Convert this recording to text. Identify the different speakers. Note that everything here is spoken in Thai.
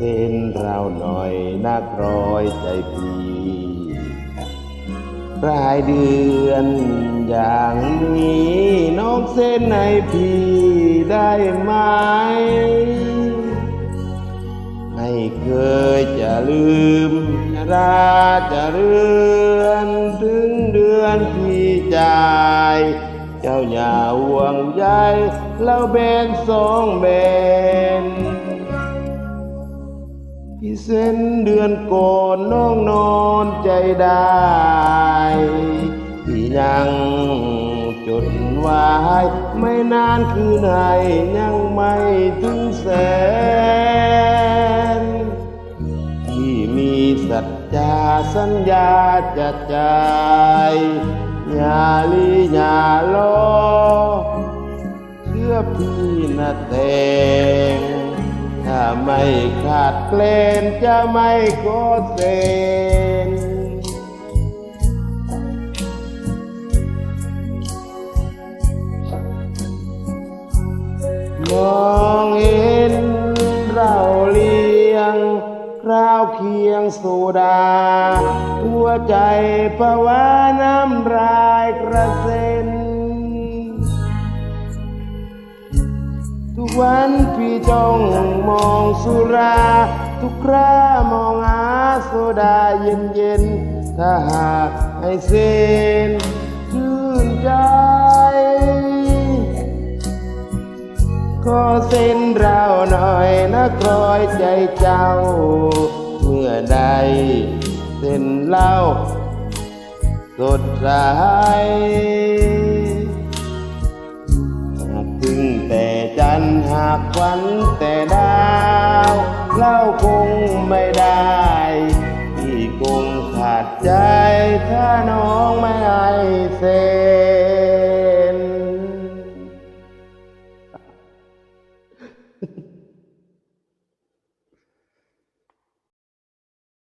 Speaker 1: เส้นเราหน่อยนักรอยใจพี่ปลายเดือนอย่างนี้น้องเส้นให้พี่ได้ไหม ไม่เคยจะลืมราจะเรือนถึงเดือนพี่จายเจ้าอย่าห่วงใยเราเบนสองเบน พี่เส้นเดือนก่อนน้องนอนใจได้พี่ยังจดไว้ไม่นานคืนไหนยังไม่ถึงแสน ที่มีสัจจาสัญญาจะใจายอย่าลีอย่าลอเชื่อพี่นะเตง ถ้าไม่ขาดเกลนจะไม่โกเซนมองเห็นเราเลี้ยงคราวเคียงสุดา หัวใจภาวะน้ำรายกระเซ็น วันพี่จ้องมองสุรา ทุกครามองหาโซดาเย็นเย็นถ้าหากให้เส้นชื่นใจขอเส้นเราหน่อยนะคอยใจเจ้า เมื่อใดเส้นเล่าสดใส นหากฝันแต่ดาวเล่าคงไม่ได้พี่คงขาดใจถ้าน้องไม่ไอเซ็น